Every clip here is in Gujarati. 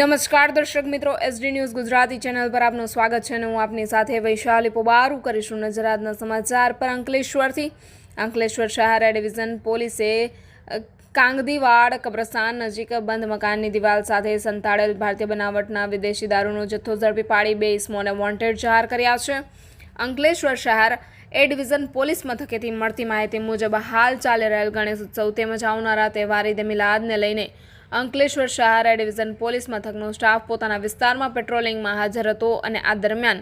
નમસ્કાર દર્શક મિત્રો એસડી ન્યૂઝ ગુજરાતી ચેનલ પર આપનું સ્વાગત છે અને હું આપની સાથે વૈશાલી પોબારું કરીશું નજર આજના સમાચાર પર અંકલેશ્વરથી. અંકલેશ્વર શહેર ડિવિઝન પોલીસે કાંગદીવાડ કબ્રસ્તાન નજીક બંધ મકાનની દિવાલ સાથે સંતાડેલ ભારતીય બનાવટના વિદેશી દારૂનો જથ્થો ઝડપી પાડી બે ઇસમોને વોન્ટેડ જાહેર કર્યા છે. અંકલેશ્વર શહેર એ ડિવિઝન પોલીસ મથકેથી મળતી માહિતી મુજબ હાલ ચાલી રહેલ ગણેશ ઉત્સવ તેમજ આવનારા તહેવારી દે મિલાદને લઈને અંકલેશ્વર શહેર ડિવિઝન પોલીસ મથકનો સ્ટાફ પોતાના વિસ્તારમાં પેટ્રોલિંગમાં હાજર હતો અને આ દરમિયાન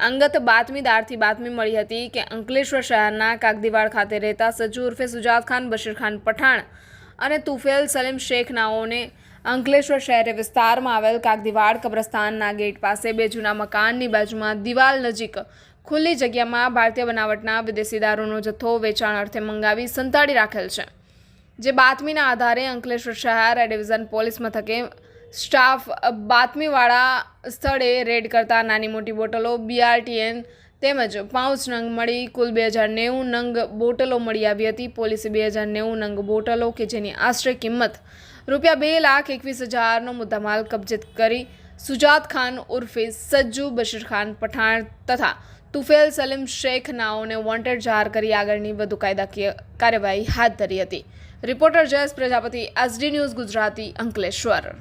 અંગત બાતમીદારથી બાતમી મળી હતી કે અંકલેશ્વર શહેરના કાગદીવાડ ખાતે રહેતા સજુ ઉર્ફે સુજાત ખાન, બશીર ખાન પઠાણ અને તુફેલ સલીમ શેખ નાઓને અંકલેશ્વર શહેર વિસ્તારમાં આવેલ કાગદીવાડ કબ્રસ્તાનના ગેટ પાસે બે જૂના મકાનની બાજુમાં દિવાલ નજીક ખુલ્લી જગ્યામાં ભારતીય બનાવટના વિદેશી દારૂનો જથ્થો વેચાણ અર્થે મંગાવી સંતાડી રાખેલ છે. જે બાતમીના આધારે અંકલેશ્વર શહેર ડિવિઝન પોલીસ મથકે સ્ટાફ બાતમીવાળા સ્થળે રેડ કરતા નાની મોટી બોટલો બીઆરટીએન તેમજ પાઉચ નંગ મળી. કુલ બે હજાર નેવું નંગ બોટલો મળી આવી હતી. પોલીસે બે હજાર નેવું નંગ બોટલો કે જેની આશરે કિંમત રૂપિયા બે લાખ એકવીસ હજારનો મુદ્દામાલ કબજેત કરી સુજાત ખાન ઉર્ફે સજ્જુ બશીર ખાન પઠાણ તથા તુફેલ સલીમ શેખ નાઓને વોન્ટેડ જાહેર કરી આગળની વધુ કાયદાકીય કાર્યવાહી હાથ ધરી હતી. Reporter Jayesh Prajapati, SD news Gujarati Ankleshwar.